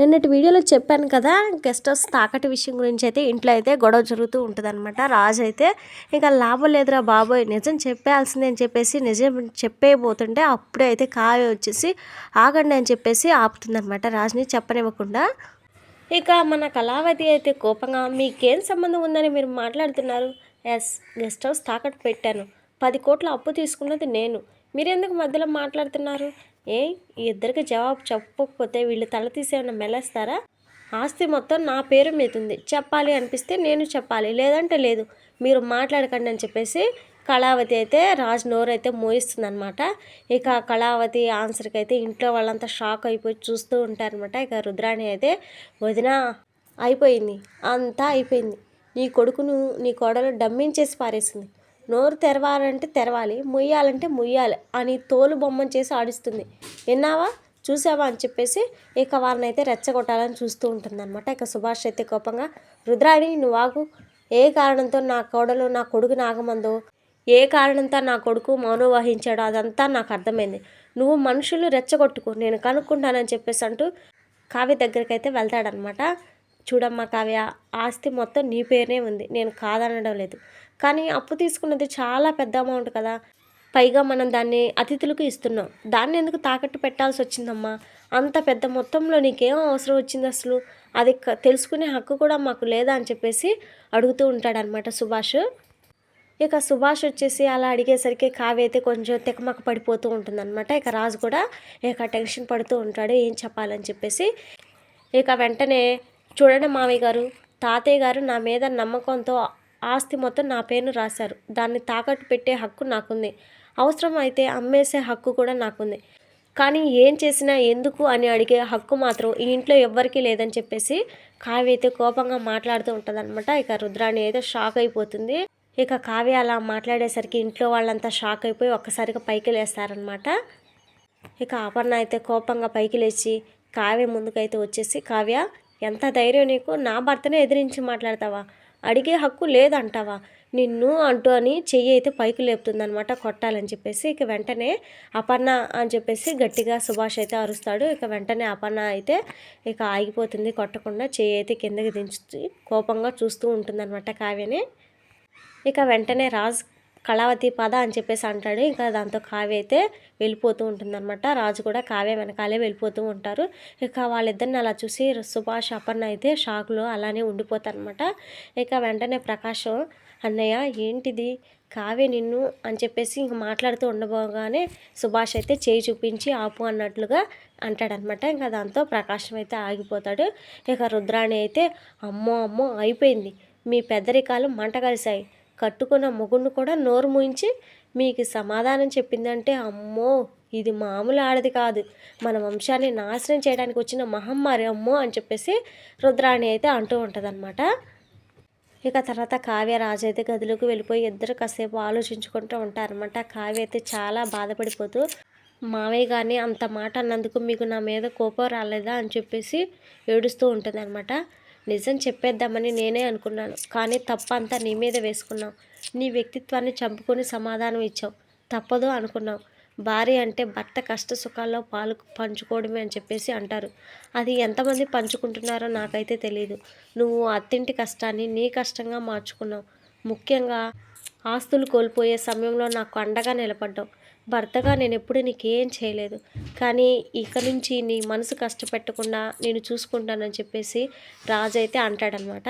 నిన్నటి వీడియోలో చెప్పాను కదా గెస్ట్ హౌస్ తాకటి విషయం గురించి అయితే ఇంట్లో అయితే గొడవ జరుగుతూ ఉంటుందన్నమాట. రాజు అయితే ఇంకా లాభం లేదురా బాబోయ్ నిజం చెప్పాల్సిందే అని చెప్పేసి నిజం చెప్పేయబోతుంటే అప్పుడే అయితే కావ్య వచ్చేసి ఆగండి అని చెప్పేసి ఆపుతుందన్నమాట. రాజుని చెప్పనివ్వకుండా. ఇక మన కళావతి అయితే కోపంగా మీకేం సంబంధం ఉందని మీరు మాట్లాడుతున్నారు? ఎస్ గెస్ట్ హౌస్ తాకట్టు పెట్టాను. పది కోట్ల అప్పు తీసుకున్నది నేను. మీరెందుకు మధ్యలో మాట్లాడుతున్నారు? ఏ ఈ ఇద్దరికి జవాబు చెప్పకపోతే వీళ్ళు తల తీసేమన్నా మెలేస్తారా? ఆస్తి మొత్తం నా పేరు మీద ఉంది చెప్పాలి అనిపిస్తే నేను చెప్పాలి లేదంటే లేదు. మీరు మాట్లాడకండి అని చెప్పేసి కళావతి అయితే రాజు నోరు అయితే మోయిస్తుందనమాట ఇక కళావతి ఆన్సర్కి అయితే ఇంట్లో వాళ్ళంతా షాక్ అయిపోయి చూస్తూ ఉంటారనమాట ఇక రుద్రాణి అయితే వదిన అయిపోయింది. అంతా అయిపోయింది. నీ కొడుకును నీ కోడలు డమ్మించేసి పారేసింది. నోరు తెరవాలంటే తెరవాలి ముయ్యాలంటే ముయ్యాలి అని తోలు బొమ్మను చేసి ఆడిస్తుంది. విన్నావా? చూసావా? అని చెప్పేసి ఇక వారిని అయితే రెచ్చగొట్టాలని చూస్తూ ఉంటుందన్నమాట. ఇక సుభాష్ అయితే కోపంగా రుద్రాణి నువ్వు ఆగు. ఏ కారణంతో నా కోడలు నా కొడుకు నాగమందో? ఏ కారణంతో నా కొడుకు మౌనం వహించాడో అదంతా నాకు అర్థమైంది. నువ్వు మనుషులు రెచ్చగొట్టుకో నేను కనుక్కుంటానని చెప్పేసి అంటూ కావ్య దగ్గరికి అయితే వెళ్తాడనమాట చూడమ్మా కావ్య ఆస్తి మొత్తం నీ పేరునే ఉంది. నేను కాదనడం లేదు. కానీ అప్పు తీసుకున్నది చాలా పెద్ద అమౌంట్ కదా. పైగా మనం దాన్ని అతిథులకు ఇస్తున్నాం. దాన్ని ఎందుకు తాకట్టు పెట్టాల్సి వచ్చిందమ్మా? అంత పెద్ద మొత్తంలో నీకేం అవసరం వచ్చింది అసలు? అది తెలుసుకునే హక్కు కూడా మాకు లేదా అని చెప్పేసి అడుగుతూ ఉంటాడనమాట సుభాష్. ఇక సుభాష్ వచ్చేసి అలా అడిగేసరికి కావ్య అయితే కొంచెం తెకమక పడిపోతూ ఉంటుందన్నమాట. ఇక రాజు కూడా ఇక టెన్షన్ పడుతూ ఉంటాడు ఏం చెప్పాలని చెప్పేసి. ఇక వెంటనే చూడండి మామయ్య గారు తాతయ్య గారు నా మీద నమ్మకంతో ఆస్తి మొత్తం నా పేరును రాశారు. దాన్ని తాకట్టు పెట్టే హక్కు నాకుంది. అవసరం అయితే అమ్మేసే హక్కు కూడా నాకుంది. కానీ ఏం చేసినా ఎందుకు అని అడిగే హక్కు మాత్రం ఈ ఇంట్లో ఎవ్వరికీ లేదని చెప్పేసి కావ్య అయితే కోపంగా మాట్లాడుతూ ఉంటుందన్నమాట. ఇక రుద్రాణి అయితే షాక్ అయిపోతుంది. ఇక కావ్య అలా మాట్లాడేసరికి ఇంట్లో వాళ్ళంతా షాక్ అయిపోయి ఒక్కసారిగా పైకి లేస్తారనమాట ఇక అపర్ణ అయితే కోపంగా పైకి లేచి కావ్య ముందుకైతే వచ్చేసి కావ్య ఎంత ధైర్యం నీకు? నా భర్తనే ఎదిరించి మాట్లాడతావా? అడిగే హక్కు లేదంటావా? నిన్ను అంటూ అని చెయ్యి అయితే పైకి లేపుతుందనమాట కొట్టాలని చెప్పేసి ఇక వెంటనే అపర్ణ అని చెప్పేసి గట్టిగా సుభాష్ అయితే అరుస్తాడు. ఇక వెంటనే అపర్ణ అయితే ఇక ఆగిపోతుంది కొట్టకుండా చెయ్యి అయితే కిందకి దించి కోపంగా చూస్తూ ఉంటుందన్నమాట కావ్యని. ఇక వెంటనే రాజ్ కళావతి పద అని చెప్పేసి అంటాడు. ఇంకా దాంతో కావ్య అయితే వెళ్ళిపోతూ ఉంటుందన్నమాట. రాజు కూడా కావ్య వెనకాలే వెళ్ళిపోతూ ఉంటారు. ఇక వాళ్ళిద్దరిని అలా చూసి సుభాష్ అపర్ణ అయితే షాక్లో అలానే ఉండిపోతారనమాట ఇక వెంటనే ప్రకాశం అన్నయ్య ఏంటిది? కావ్య నిన్ను అని చెప్పేసి ఇంక మాట్లాడుతూ ఉండబోగానే సుభాష్ అయితే చేయి చూపించి ఆపు అన్నట్లుగా అంటాడనమాట ఇంకా దాంతో ప్రకాశం అయితే ఆగిపోతాడు. ఇక రుద్రాణి అయితే అమ్మో అమ్మో అయిపోయింది. మీ పెద్దరికాలు మంట కలిశాయి. కట్టుకున్న మొగుడిని కూడా నోరు మూయించి మీకు సమాధానం చెప్పిందంటే అమ్మో ఇది మామూలు ఆడది కాదు. మన వంశాన్ని నాశనం చేయడానికి వచ్చిన మహమ్మారి అమ్మో అని చెప్పేసి రుద్రాణి అయితే అంటూ ఉంటుందన్నమాట. ఇక తర్వాత కావ్య రాజు అయితే గదిలోకి వెళ్ళిపోయి ఇద్దరు కాసేపు ఆలోచించుకుంటూ ఉంటారనమాట కావ్య అయితే చాలా బాధపడిపోతూ మావయ్య గారిని అంత మాట అన్నందుకు మీకు నా మీద కోపం రాలేదా? అని చెప్పేసి ఏడుస్తూ ఉంటుంది అనమాట నిజం చెప్పేద్దామని నేనే అనుకున్నాను. కానీ తప్పంతా నీ మీద వేసుకున్నావు. నీ వ్యక్తిత్వాన్ని చంపుకొని సమాధానం ఇచ్చావు. తప్పదు అనుకున్నావు. భార్య అంటే భర్త కష్ట సుఖాల్లో పాలు పంచుకోవడమే అని చెప్పేసి అంటారు. అది ఎంతమంది పంచుకుంటున్నారో నాకైతే తెలియదు నువ్వు అత్తింటి కష్టాన్ని నీ కష్టంగా మార్చుకున్నావు. ముఖ్యంగా ఆస్తులు కోల్పోయే సమయంలో నాకు అండగా నిలబడ్డావు. భర్తగా నేను ఎప్పుడు నీకేం చేయలేదు. కానీ ఇక నుంచి నీ మనసు కష్టపెట్టకుండా నేను చూసుకుంటానని చెప్పేసి రాజు అయితే అంటాడనమాట.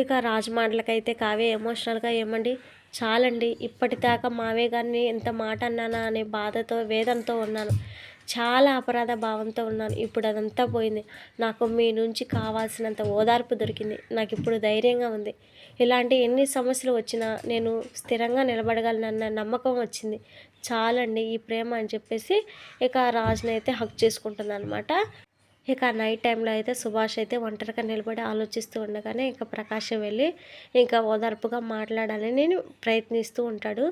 ఇక రాజు మాటలకైతే కావే ఎమోషనల్గా ఏమండి? చాలండి. ఇప్పటిదాకా మావే గారిని ఎంత మాట అన్నానా అనే బాధతో వేదంతో ఉన్నాను. చాలా అపరాధ భావంతో ఉన్నాను. ఇప్పుడు అదంతా పోయింది. నాకు మీ నుంచి కావాల్సినంత ఓదార్పు దొరికింది. నాకు ఇప్పుడు ధైర్యంగా ఉంది. ఇలాంటి ఎన్ని సమస్యలు వచ్చినా నేను స్థిరంగా నిలబడగలనన్న నమ్మకం వచ్చింది. చాలండి ఈ ప్రేమ అని చెప్పేసి ఇక రాజుని అయితే హక్ చేసుకుంటుంది అనమాట ఇక నైట్ టైంలో అయితే సుభాష్ అయితే ఒంటరిగా నిలబడి ఆలోచిస్తూ ఉండగానే ఇంకా ప్రకాశం వెళ్ళి ఇంకా ఓదార్పుగా మాట్లాడాలని నేను ప్రయత్నిస్తూ ఉంటాడు.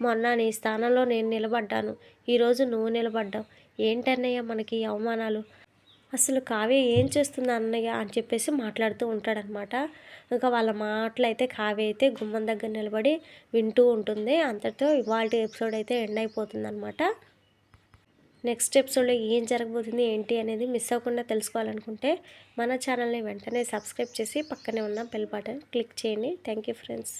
మొన్న నీ స్థానంలో నేను నిలబడ్డాను. ఈరోజు నువ్వు నిలబడ్డావు. ఏంటన్నయ్య మనకి అవమానాలు? అసలు కావ్య ఏం చేస్తుంది అన్నయ్య? అని చెప్పేసి మాట్లాడుతూ ఉంటాడనమాట ఇంకా వాళ్ళ మాటలు అయితే కావ్య అయితే గుమ్మం దగ్గర నిలబడి వింటూ ఉంటుంది. అంతటితో ఇవాళ ఎపిసోడ్ అయితే ఎండ్ అయిపోతుంది అనమాట నెక్స్ట్ ఎపిసోడ్లో ఏం జరగబోతుంది ఏంటి అనేది మిస్ అవ్వకుండా తెలుసుకోవాలనుకుంటే మన ఛానల్ని వెంటనే సబ్స్క్రైబ్ చేసి పక్కనే ఉన్న బెల్ బటన్ క్లిక్ చేయండి. Thank you friends.